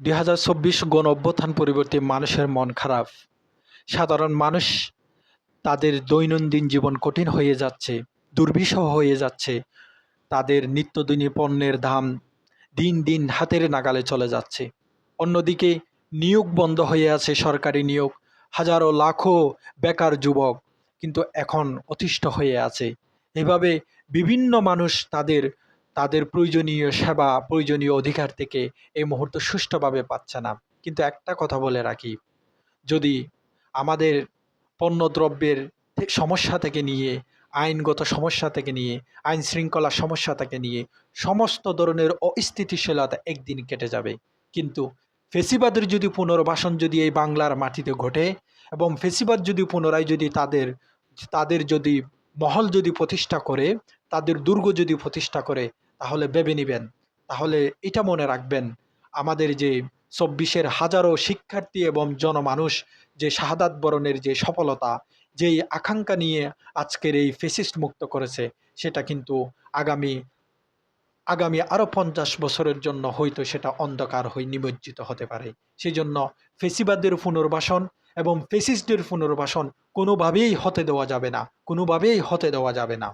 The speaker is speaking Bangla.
দুই হাজার চব্বিশ গণ অভ্যুত্থান পরিবর্তে মানুষের মন খারাপ। সাধারণ মানুষ তাদের দৈনন্দিন জীবন কঠিন হয়ে যাচ্ছে, দুর্বিষহ হয়ে যাচ্ছে। তাদের নিত্যদিনী পণ্যের দাম দিন দিন হাতের নাগালে চলে যাচ্ছে। অন্যদিকে নিয়োগ বন্ধ হয়ে আছে সরকারি নিয়োগ। হাজারো লাখো বেকার যুবক কিন্তু এখন অতিষ্ঠ হয়ে আছে। এভাবে বিভিন্ন মানুষ তাদের তাদের প্রয়োজনীয় সেবা, প্রয়োজনীয় অধিকার থেকে এই মুহূর্ত সুষ্ঠুভাবে পাচ্ছে না। কিন্তু একটা কথা বলে রাখি, যদি আমাদের পণ্যদ্রব্যের সমস্যা থেকে নিয়ে, আইনগত সমস্যা থেকে নিয়ে আইন শৃঙ্খলা সমস্যা থেকে নিয়ে, সমস্ত ধরনের অস্থিতিশীলতা একদিন কেটে যাবে। কিন্তু ফেসিবাদের যদি পুনর্বাসন যদি এই বাংলার মাটিতে ঘটে এবং ফেসিবাদ যদি পুনরায় যদি তাদের তাদের যদি মহল যদি প্রতিষ্ঠা করে তাদের দুর্গ যদি প্রতিষ্ঠা করে, তাহলে ভেবে নেবেন। তাহলে এটা মনে রাখবেন, আমাদের যে চব্বিশের হাজারো শিক্ষার্থী এবং জনমানুষ, যে শাহাদাত বরণের যে সফলতা, যেই আকাঙ্ক্ষা নিয়ে আজকের এই ফেসিস্ট মুক্ত করেছে, সেটা কিন্তু আগামী আগামী আরও পঞ্চাশ বছরের জন্য হয়তো সেটা অন্ধকার হয়ে নিমজ্জিত হতে পারে। সেই জন্য ফেসিবাদের পুনর্বাসন এবং ফেসিস্টদের পুনর্বাসন কোনোভাবেই হতে দেওয়া যাবে না, কোনোভাবেই হতে দেওয়া যাবে না।